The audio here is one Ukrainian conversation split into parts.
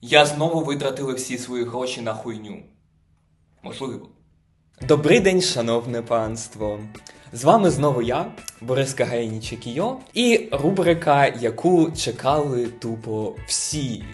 Я знову витратили всі свої гроші на хуйню. Можливо. Добрий день, шановне панство. З вами знову я, Борис Кагайнічик Кійо, і рубрика, яку чекали тупо всі.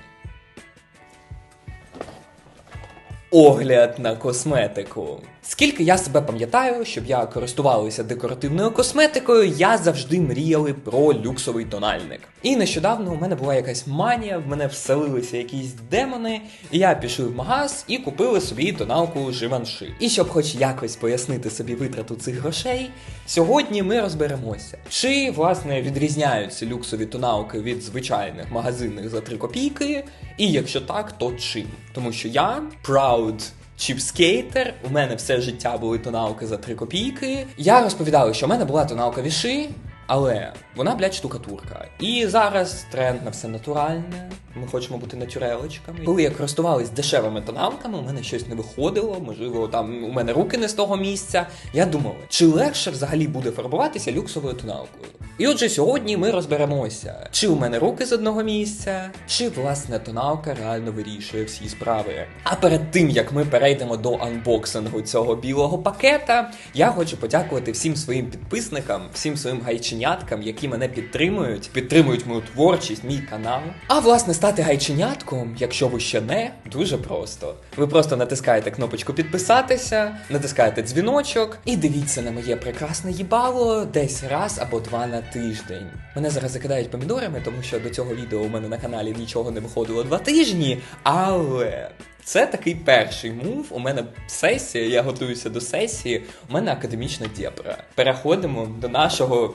Огляд на косметику. Скільки я себе пам'ятаю, щоб я користувалася декоративною косметикою, я завжди мріяли про люксовий тональник. І нещодавно у мене була якась манія, в мене вселилися якісь демони, і я пішов в магаз і купили собі тоналку Живанши. І щоб хоч якось пояснити собі витрату цих грошей, сьогодні ми розберемося, чи власне відрізняються люксові тоналки від звичайних магазинних за 3 копійки, і якщо так, то чим? Тому що я proud чіпскейтер, у мене все життя були тоналки за 3 копійки. Я розповідала, що в мене була тоналка віши, але вона, блядь, штукатурка. І зараз тренд на все натуральне. Ми хочемо бути натюрелочками. Коли я користувалась дешевими тоналками, у мене щось не виходило, можливо, там у мене руки не з того місця. Я думала, чи легше взагалі буде фарбуватися люксовою тоналкою. І отже, сьогодні ми розберемося, чи у мене руки з одного місця, чи власне тоналка реально вирішує всі справи. А перед тим як ми перейдемо до анбоксингу цього білого пакета, я хочу подякувати всім своїм підписникам, всім своїм гайченяткам, які мене підтримують, підтримують мою творчість, мій канал. А власне стати гайченятком, якщо ви ще не, дуже просто. Ви просто натискаєте кнопочку підписатися, натискаєте дзвіночок і дивіться на моє прекрасне їбало десь раз або два на тиждень. Мене зараз закидають помідорами, тому що до цього відео у мене на каналі нічого не виходило два тижні, але. Це такий перший мув. У мене сесія, я готуюся до сесії. У мене академічна дєпра. Переходимо до нашого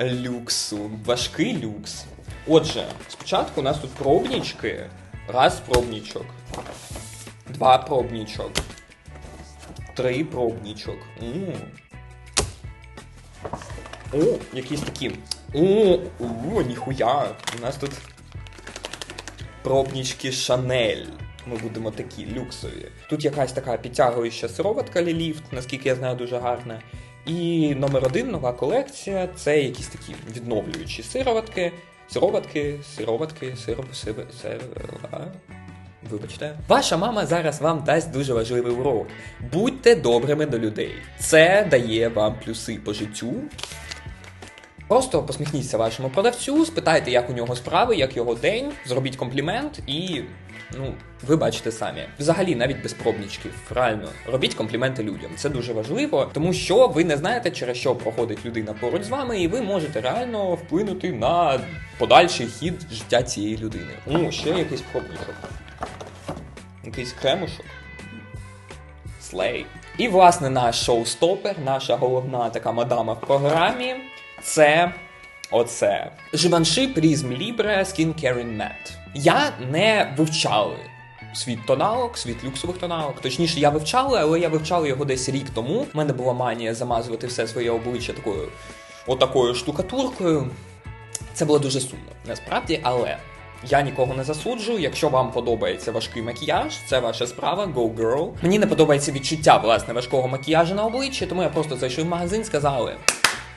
люксу. Важкий люкс. Отже, спочатку у нас тут пробнічки. Раз пробнічок. Два пробнічок. Три пробнічок. М. О, якісь такі. О, о, ніхуя. У нас тут пробнічки Шанель. Ми будемо такі люксові. Тут якась така підтягуюча сироватка Ліліфт, наскільки я знаю, дуже гарна. І номер один нова колекція це якісь такі відновлюючі сироватки. Сироватки, сироватки, сироп, сиро, сиро. Вибачте, ваша мама зараз вам дасть дуже важливий урок. Будьте добрими до людей. Це дає вам плюси по життю. Просто посміхніться вашому продавцю, спитайте, як у нього справи, як його день, зробіть комплімент і. Ну, ви бачите самі. Взагалі, навіть без пробнічків, реально, робіть компліменти людям. Це дуже важливо, тому що ви не знаєте, через що проходить людина поруч з вами, і ви можете реально вплинути на подальший хід життя цієї людини. Ну, ще якийсь пробнічок. Якийсь кремушок. Слей. І, власне, наш шоу-стопер, наша головна така мадама в програмі. Це оце. Givenchy Prism Libre Skin Caring Matte. Я не вивчали світ тоналок, світ люксових тоналок. Точніше, я вивчала, але я вивчала його десь рік тому. У мене була манія замазувати все своє обличчя такою отакою штукатуркою. Це було дуже сумно, насправді, але. Я нікого не засуджую. Якщо вам подобається важкий макіяж, це ваша справа, go girl. Мені не подобається відчуття власне важкого макіяжу на обличчі, тому я просто зайшов в магазин, сказали.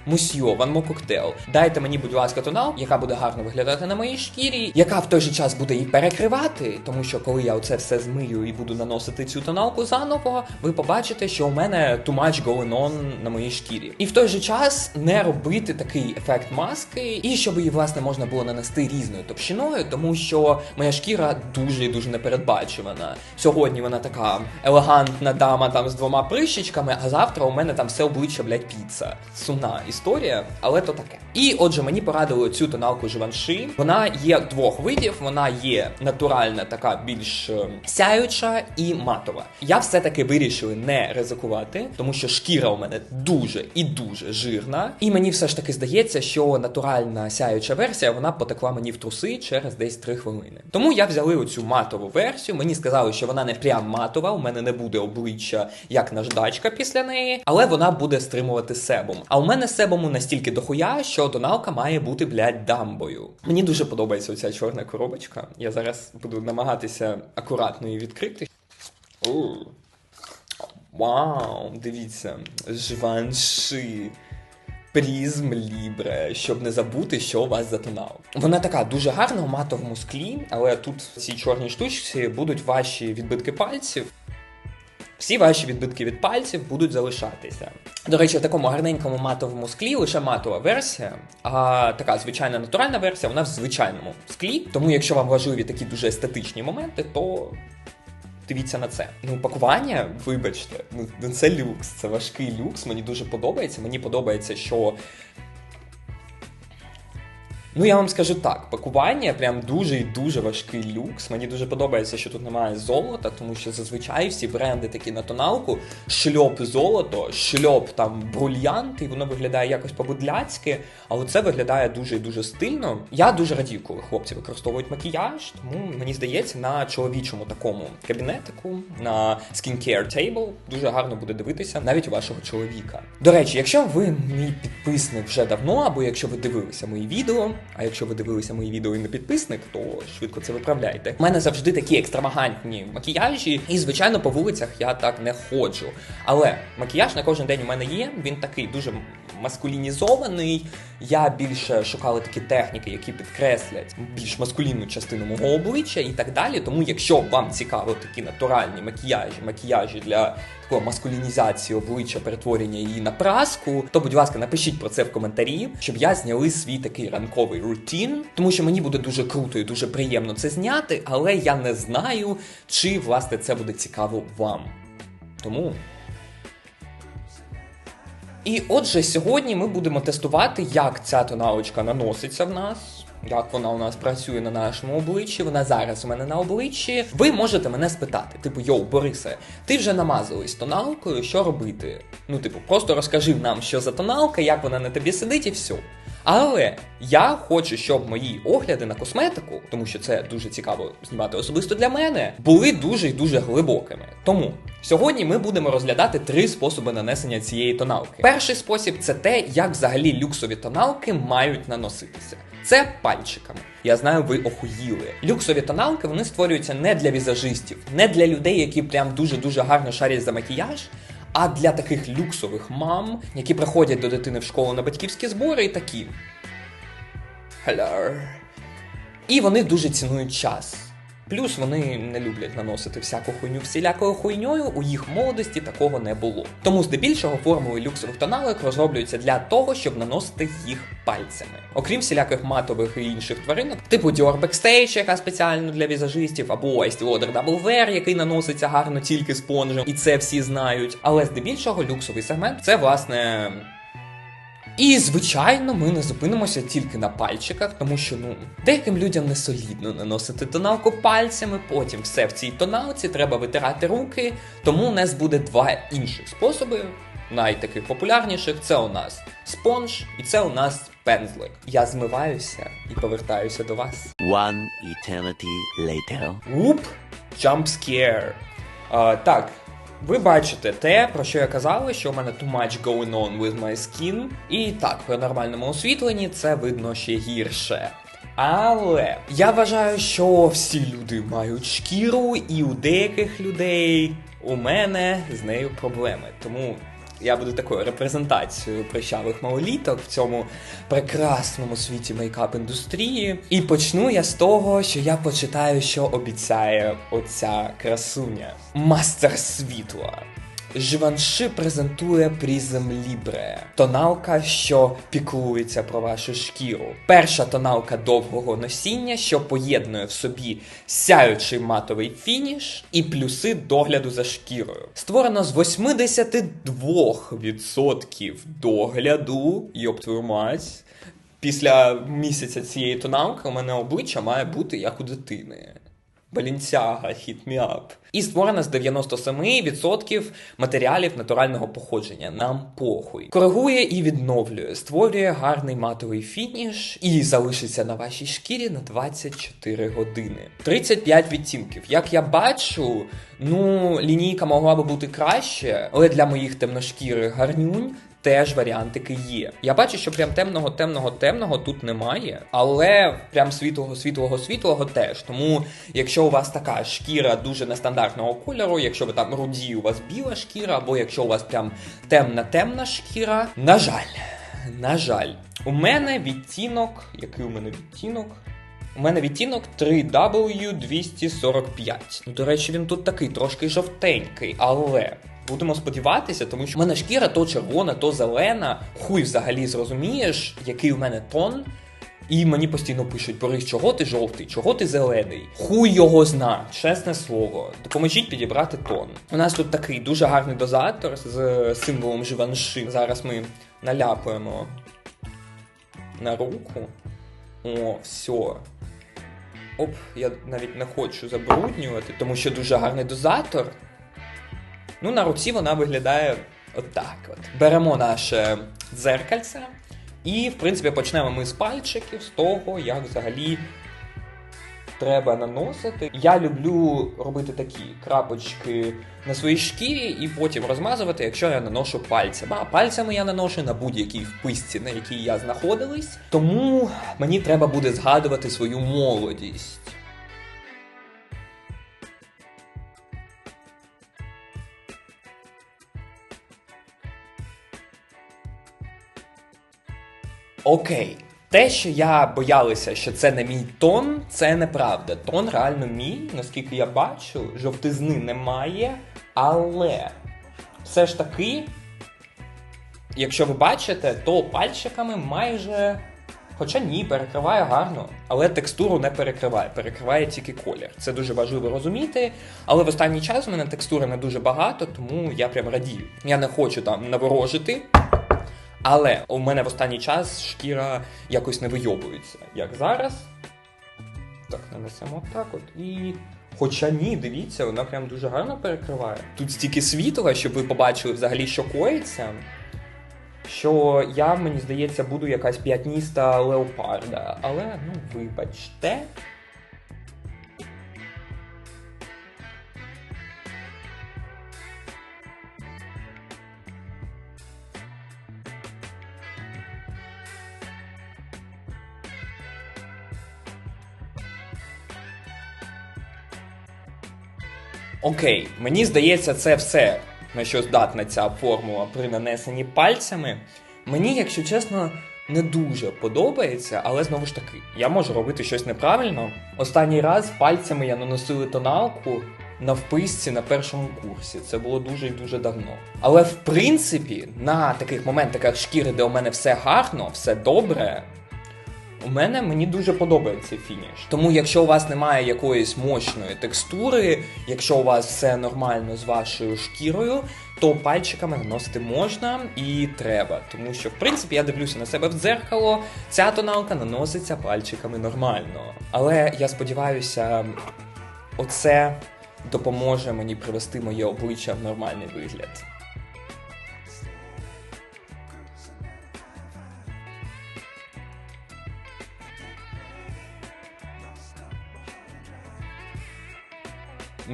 Мусьйо, ванмо коктейл. Дайте мені, будь ласка, тонал, яка буде гарно виглядати на моїй шкірі, яка в той же час буде її перекривати, тому що коли я оце все змию і буду наносити цю тоналку заново, ви побачите, що у мене too much going on на моїй шкірі. І в той же час не робити такий ефект маски, і щоб її власне можна було нанести різною товщиною, тому що моя шкіра дуже і дуже непередбачувана. Сьогодні вона така елегантна дама там з двома прищичками, а завтра у мене там все обличчя, блядь, піца. Сумна історія, але то таке. І отже, мені порадили цю тоналку Живанши. Вона є двох видів. Вона є натуральна, така більш е, сяюча і матова. Я все-таки вирішив не ризикувати, тому що шкіра у мене дуже і дуже жирна. І мені все ж таки здається, що натуральна сяюча версія вона потекла мені в труси через десь 3 хвилини. Тому я взяли оцю матову версію. Мені сказали, що вона не прям матова, у мене не буде обличчя як наждачка після неї, але вона буде стримувати себум. А у мене себому настільки дохуя, що тоналка має бути, блядь, дамбою. Мені дуже подобається оця чорна коробочка. Я зараз буду намагатися акуратно її відкрити. У. Вау, дивіться, жванши. Прізм Лібре, щоб не забути, що у вас за тонал. Вона така дуже гарна у матовому склі, але тут в цій чорній штучці будуть ваші відбитки пальців. Всі ваші відбитки від пальців будуть залишатися. До речі, в такому гарненькому матовому склі лише матова версія, а така звичайна натуральна версія, вона в звичайному склі. Тому, якщо вам важливі такі дуже естетичні моменти, то дивіться на це. Ну, пакування, вибачте, ну це люкс, це важкий люкс. Мені дуже подобається. Мені подобається, що. Ну, я вам скажу так, пакування прям дуже і дуже важкий люкс. Мені дуже подобається, що тут немає золота, тому що зазвичай всі бренди такі на тоналку, шльоп золото, шльоп там брульянт, і воно виглядає якось по-будляцьки, а оце виглядає дуже і дуже стильно. Я дуже радію, коли хлопці використовують макіяж, тому мені здається, на чоловічому такому кабінетику, на skincare table дуже гарно буде дивитися навіть у вашого чоловіка. До речі, якщо ви мій підписник вже давно, або якщо ви дивилися мої відео. А якщо ви дивилися мої відео і не підписник, то швидко це виправляйте. У мене завжди такі екстравагантні макіяжі, і звичайно по вулицях я так не ходжу. Але макіяж на кожен день у мене є. Він такий дуже маскулінізований. Я більше шукала такі техніки, які підкреслять більш маскулінну частину мого обличчя і так далі. Тому, якщо вам цікаво такі натуральні макіяжі, макіяжі для такої маскулінізації обличчя, перетворення її на праску, то будь ласка, напишіть про це в коментарі, щоб я зняли свій такий ранковий рутін, тому що мені буде дуже круто і дуже приємно це зняти, але я не знаю, чи власне це буде цікаво вам. Тому. І отже, сьогодні ми будемо тестувати, як ця тоналочка наноситься в нас. Як вона у нас працює на нашому обличчі, вона зараз у мене на обличчі. Ви можете мене спитати, типу, йоу, Борисе, ти вже намазалась тоналкою, що робити? Ну, типу, просто розкажи нам, що за тоналка, як вона на тобі сидить, і все. Але я хочу, щоб мої огляди на косметику, тому що це дуже цікаво знімати особисто для мене, були дуже і дуже глибокими. Тому сьогодні ми будемо розглядати три способи нанесення цієї тоналки. Перший спосіб це те, як взагалі люксові тоналки мають наноситися. Це пальчиками. Я знаю, ви охуїли. Люксові тоналки вони створюються не для візажистів, не для людей, які прям дуже дуже гарно шарять за макіяж. А для таких люксових мам, які приходять до дитини в школу на батьківські збори, і такі. Hello. І вони дуже цінують час. Плюс вони не люблять наносити всяку хуйню всілякою хуйньою, у їх молодості такого не було. Тому здебільшого формули люксових тоналок розроблюються для того, щоб наносити їх пальцями. Окрім всіляких матових і інших тваринок, типу Dior Backstage, яка спеціально для візажистів, або Estee Lauder Double Wear, який наноситься гарно тільки спонжем, і це всі знають. Але здебільшого люксовий сегмент це власне. І, звичайно, ми не зупинимося тільки на пальчиках, тому що ну деяким людям не солідно наносити тоналку пальцями, потім все в цій тоналці треба витирати руки. Тому у нас буде два інших способи. Найтаких популярніших це у нас спонж, і це у нас пензлик. Я змиваюся і повертаюся до вас. One eternity later. Уп, jump scare. А, так, ви бачите те, про що я казала, що у мене too much going on with my skin. І так, при нормальному освітленні це видно ще гірше. Але я вважаю, що всі люди мають шкіру, і у деяких людей у мене з нею проблеми. Тому я буду такою репрезентацією прищавих малоліток в цьому прекрасному світі мейкап-індустрії. І почну я з того, що я почитаю, що обіцяє оця красуня. Мастер світла. Живанши презентує Prism Libre. Тоналка, що піклується про вашу шкіру. Перша тоналка довгого носіння, що поєднує в собі сяючий матовий фініш і плюси догляду за шкірою. Створено з 82% догляду, йоп твою мать. Після місяця цієї тоналки у мене обличчя має бути як у дитини. Балінцяга, hit me up. І створена з 97% матеріалів натурального походження. Нам похуй. Коригує і відновлює, створює гарний матовий фініш і залишиться на вашій шкірі на 24 години. 35 відтінків. Як я бачу, ну лінійка могла би бути краще, але для моїх темношкірих гарнюнь теж варіантики є. Я бачу, що прям темного, темного, темного тут немає, але прям світлого, світлого, світлого теж. Тому, якщо у вас така шкіра дуже нестандартного кольору, якщо ви там руді, у вас біла шкіра, або якщо у вас прям темна темна шкіра, на жаль. на жаль, у мене відтінок. Який у мене відтінок? У мене відтінок 3W245. Ну, до речі, він тут такий трошки жовтенький, але будемо сподіватися, тому що в мене шкіра то червона, то зелена. Хуй взагалі зрозумієш, який у мене тон. І мені постійно пишуть: Борис, чого ти жовтий, чого ти зелений? Хуй його зна, чесне слово. Допоможіть підібрати тон. У нас тут такий дуже гарний дозатор з символом Живанши. Зараз ми наляпуємо на руку. О, все. Оп, я навіть не хочу забруднювати, тому що дуже гарний дозатор. Ну, на руці вона виглядає отак. От. Беремо наше дзеркальце. І, в принципі, почнемо ми з пальчиків, з того, як взагалі треба наносити. Я люблю робити такі крапочки на своїй шкірі і потім розмазувати, якщо я наношу пальцями. А пальцями я наношу на будь-якій вписці, на якій я знаходилась. Тому мені треба буде згадувати свою молодість. Окей. Те, що я боялася, що це не мій тон, це неправда. Тон реально мій, наскільки я бачу, жовтизни немає, але все ж таки, якщо ви бачите, то пальчиками майже. Хоча ні, перекриває гарно, але текстуру не перекриває, перекриває тільки колір. Це дуже важливо розуміти. Але в останній час у мене текстури не дуже багато, тому я прям радію. Я не хочу там наворожити. Але у мене в останній час шкіра якось не вийобується. Як зараз. Так, нанесемо так от. І. Хоча ні, дивіться, вона прям дуже гарно перекриває. Тут стільки світла, щоб ви побачили взагалі, що коїться. Що я, мені здається, буду якась п'ятніста леопарда. Але, ну, вибачте. Окей, мені здається, це все, на що здатна ця формула при нанесенні пальцями. Мені, якщо чесно, не дуже подобається, але знову ж таки, я можу робити щось неправильно. Останній раз пальцями я наносив тоналку на вписці на першому курсі. Це було дуже і дуже давно. Але в принципі, на таких моментах як шкіри, де у мене все гарно, все добре. У мене мені дуже подобається фініш. Тому, якщо у вас немає якоїсь мощної текстури, якщо у вас все нормально з вашою шкірою, то пальчиками наносити можна і треба. Тому що, в принципі, я дивлюся на себе в дзеркало, ця тоналка наноситься пальчиками нормально. Але я сподіваюся, оце допоможе мені привести моє обличчя в нормальний вигляд.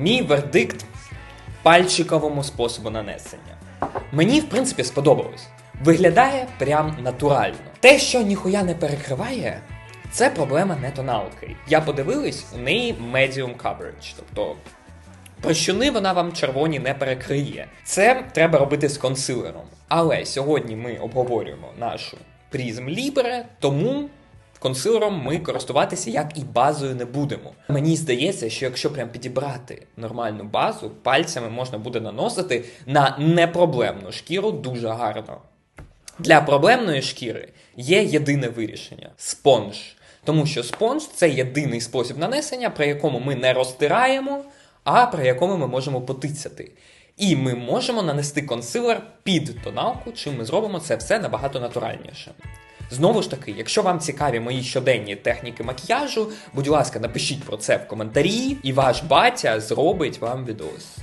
Мій вердикт пальчиковому способу нанесення. Мені, в принципі, сподобалось. Виглядає прям натурально. Те, що ніхуя не перекриває, це проблема не тоналки. Я подивилась, у неї medium coverage, тобто прощуни вона вам червоні не перекриє. Це треба робити з консилером. Але сьогодні ми обговорюємо нашу Prism Libre, тому консилером ми користуватися як і базою не будемо. Мені здається, що якщо прям підібрати нормальну базу, пальцями можна буде наносити на непроблемну шкіру дуже гарно. Для проблемної шкіри є єдине вирішення спонж. Тому що спонж це єдиний спосіб нанесення, при якому ми не розтираємо, а при якому ми можемо потицяти. І ми можемо нанести консилер під тоналку, чим ми зробимо це все набагато натуральніше. Знову ж таки, якщо вам цікаві мої щоденні техніки макіяжу, будь ласка, напишіть про це в коментарі, і ваш батя зробить вам відос.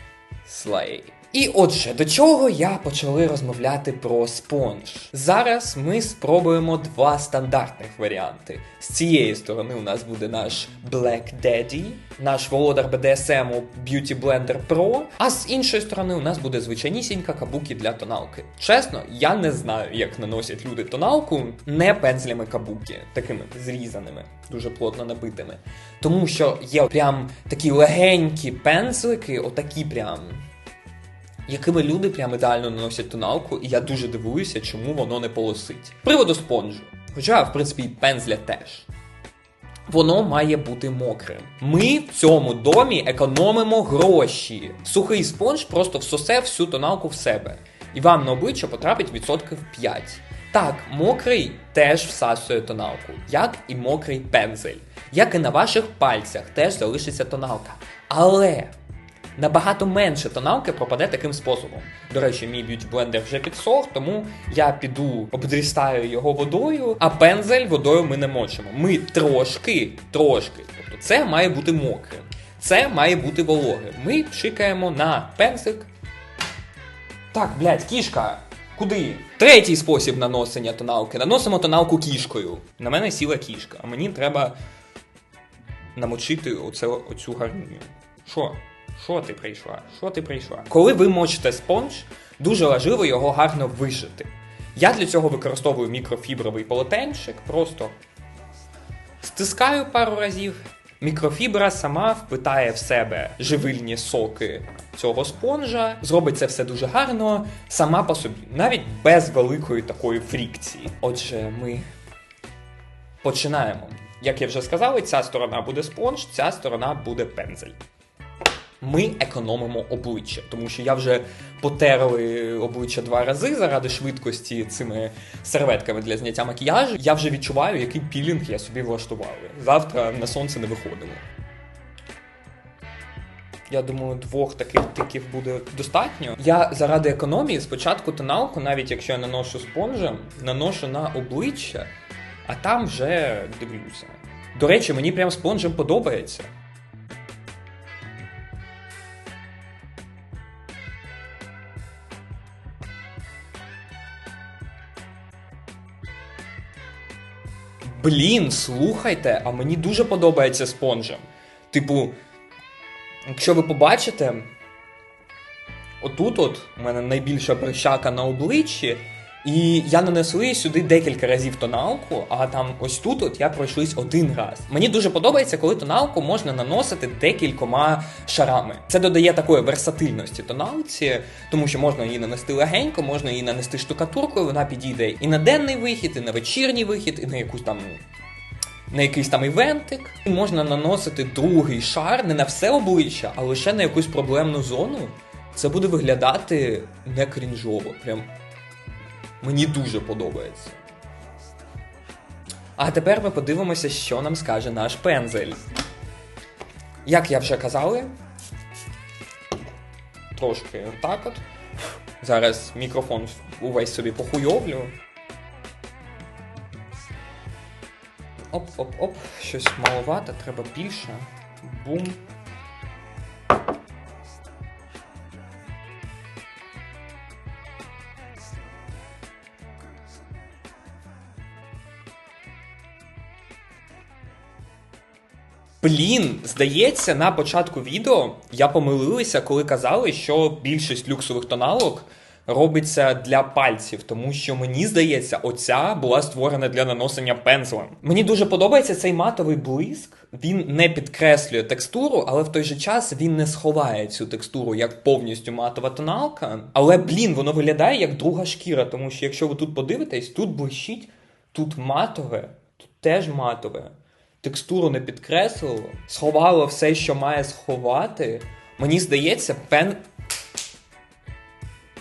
Слей. І отже, до чого я почали розмовляти про спонж. Зараз ми спробуємо два стандартних варіанти. З цієї сторони у нас буде наш Black Daddy, наш володар BDSM Beauty Blender Pro, а з іншої сторони у нас буде звичайнісінька кабукі для тоналки. Чесно, я не знаю, як наносять люди тоналку не пензлями кабукі, такими зрізаними, дуже плотно набитими. Тому що є прям такі легенькі пензлики, отакі прям якими люди прям ідеально наносять тоналку, і я дуже дивуюся, чому воно не полосить. Приводу спонжу. Хоча, в принципі, і пензля теж. Воно має бути мокрим. Ми в цьому домі економимо гроші. Сухий спонж просто всосе всю тоналку в себе. І вам на обличчя потрапить відсотків 5. Так, мокрий теж всасує тоналку, як і мокрий пензель. Як і на ваших пальцях теж залишиться тоналка. Але набагато менше тоналки пропаде таким способом. До речі, мій б'юті блендер вже підсох, тому я піду обдрістаю його водою, а пензель водою ми не мочимо. Ми трошки, трошки. Тобто це має бути мокрим. Це має бути вологим. Ми пшикаємо на пензик. Так, блядь, кішка. Куди? Третій спосіб наносення тоналки. Наносимо тоналку кішкою. На мене сіла кішка, а мені треба намочити оце, оцю гарнюню. Що? Що ти прийшла? Що ти прийшла? Коли ви мочите спонж, дуже важливо його гарно вижити. Я для цього використовую мікрофібровий полотенчик, просто стискаю пару разів. Мікрофібра сама впитає в себе живильні соки цього спонжа, зробить це все дуже гарно, сама по собі, навіть без великої такої фрікції. Отже, ми починаємо. Як я вже сказав, ця сторона буде спонж, ця сторона буде пензель. Ми економимо обличчя, тому що я вже потерли обличчя два рази заради швидкості цими серветками для зняття макіяжу. Я вже відчуваю, який пілінг я собі влаштував. Завтра на сонце не виходимо. Я думаю, двох таких тиків буде достатньо. Я заради економії спочатку тоналку, навіть якщо я наношу спонжем, наношу на обличчя, а там вже дивлюся. До речі, мені прям спонжем подобається. Блін, слухайте, а мені дуже подобається спонжем. Типу, якщо ви побачите, отут от у мене найбільша прищака на обличчі, і я нанесли сюди декілька разів тоналку, а там ось тут от я пройшлись один раз. Мені дуже подобається, коли тоналку можна наносити декількома шарами. Це додає такої версатильності тоналці, тому що можна її нанести легенько, можна її нанести штукатуркою, вона підійде і на денний вихід, і на вечірній вихід, і на якусь там. На якийсь там івентик можна наносити другий шар не на все обличчя, а лише на якусь проблемну зону. Це буде виглядати не крінжово. Прям Мені дуже подобається. А тепер ми подивимося, що нам скаже наш пензель. Як я вже казали, трошки так от. Зараз мікрофон увесь собі похуйовлю. Оп-оп-оп, щось маловато, треба більше. Бум. Блін, здається, на початку відео я помилилася, коли казали, що більшість люксових тоналок робиться для пальців, тому що мені здається, оця була створена для наносення пензлем. Мені дуже подобається цей матовий блиск. Він не підкреслює текстуру, але в той же час він не сховає цю текстуру як повністю матова тоналка. Але блін, воно виглядає як друга шкіра, тому що якщо ви тут подивитесь, тут блищить, тут матове, тут теж матове текстуру не підкреслило, сховало все, що має сховати. Мені здається, пен.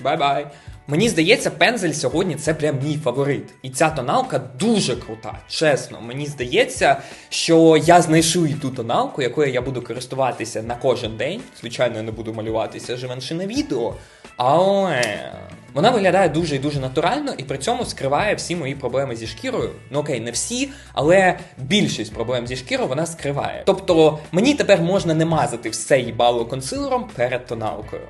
Бай-бай. Мені здається, пензель сьогодні це прям мій фаворит. І ця тоналка дуже крута. Чесно, мені здається, що я знайшов і ту тоналку, якою я буду користуватися на кожен день. Звичайно, я не буду малюватися живенши на відео. Але вона виглядає дуже і дуже натурально і при цьому скриває всі мої проблеми зі шкірою. Ну окей, не всі, але більшість проблем зі шкірою вона скриває. Тобто мені тепер можна не мазати все їбало консилером перед тоналкою.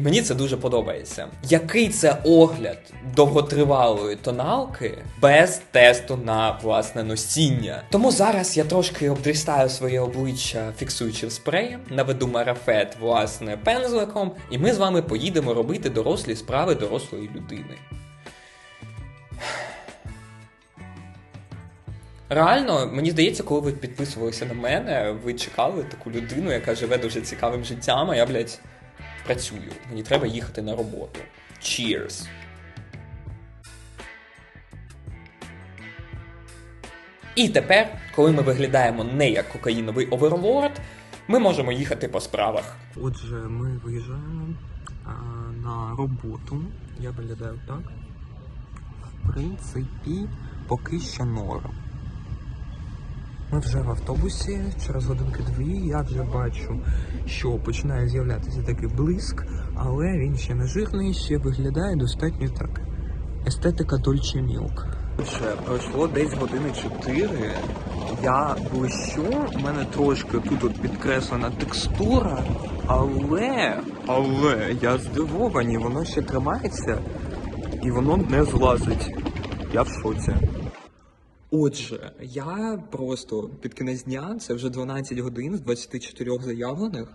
І мені це дуже подобається. Який це огляд довготривалої тоналки без тесту на власне носіння? Тому зараз я трошки обдрістаю своє обличчя фіксуючим спреєм, наведу марафет власне пензликом, і ми з вами поїдемо робити дорослі справи дорослої людини. Реально, мені здається, коли ви підписувалися на мене, ви чекали таку людину, яка живе дуже цікавим життям, а я, блядь, працюю. Мені треба їхати на роботу. Cheers! І тепер, коли ми виглядаємо не як кокаїновий оверлорд, ми можемо їхати по справах. Отже, ми виїжджаємо а, на роботу. Я виглядаю так. В принципі, поки що норм. Ми вже в автобусі, через годинки-дві я вже бачу, що починає з'являтися такий блиск, але він ще не жирний, ще виглядає достатньо так. Естетика Мілк. Отже, пройшло десь години 4. Я блищу, у мене трошки тут от підкреслена текстура, але, але я здивований, воно ще тримається і воно не злазить. Я в шоці. Отже, я просто під кінець дня, це вже 12 годин з 24 заявлених.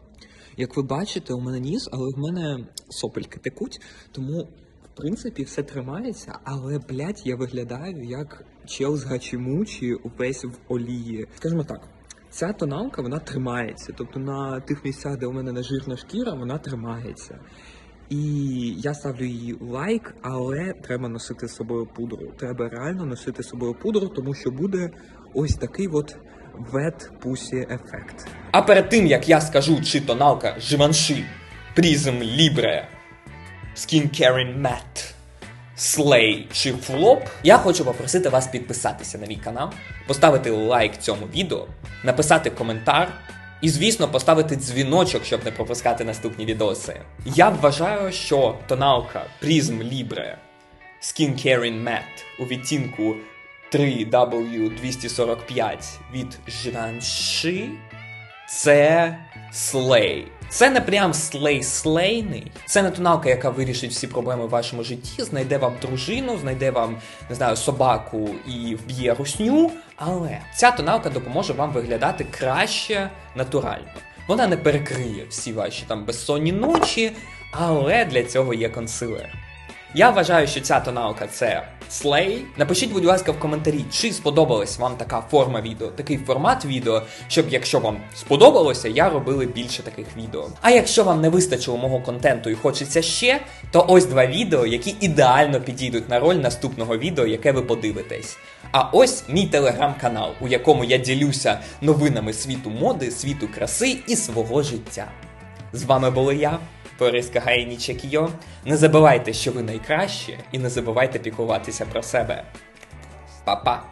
Як ви бачите, у мене ніс, але в мене сопельки текуть, тому в принципі все тримається, але блядь, я виглядаю як чел з гачімучі увесь в олії. Скажімо так. Ця тоналка вона тримається, тобто на тих місцях, де у мене нежирна шкіра, вона тримається. І я ставлю її лайк, але треба носити з собою пудру. Треба реально носити з собою пудру, тому що буде ось такий от wet pussy ефект. А перед тим як я скажу, чи тоналка Givenchy, Prism Libre, Skin Caring Matte, Slay чи Flop, я хочу попросити вас підписатися на мій канал, поставити лайк цьому відео, написати коментар і, звісно, поставити дзвіночок, щоб не пропускати наступні відоси. Я вважаю, що тоналка Prism Libre Skin Caring Matte у відтінку 3W245 від Givenchy це слей. Це не прям слей-слейний. Це не тоналка, яка вирішить всі проблеми в вашому житті, знайде вам дружину, знайде вам, не знаю, собаку і вб'є русню. Але ця тоналка допоможе вам виглядати краще натурально. Вона не перекриє всі ваші там безсонні ночі, але для цього є консилер. Я вважаю, що ця тоналка це слей. Напишіть, будь ласка, в коментарі, чи сподобалась вам така форма відео, такий формат відео, щоб якщо вам сподобалося, я робили більше таких відео. А якщо вам не вистачило мого контенту і хочеться ще, то ось два відео, які ідеально підійдуть на роль наступного відео, яке ви подивитесь. А ось мій телеграм-канал, у якому я ділюся новинами світу моди, світу краси і свого життя. З вами були я, Борис Кагайнічек Чекіо. Не забувайте, що ви найкращі, і не забувайте піклуватися про себе. Па-па!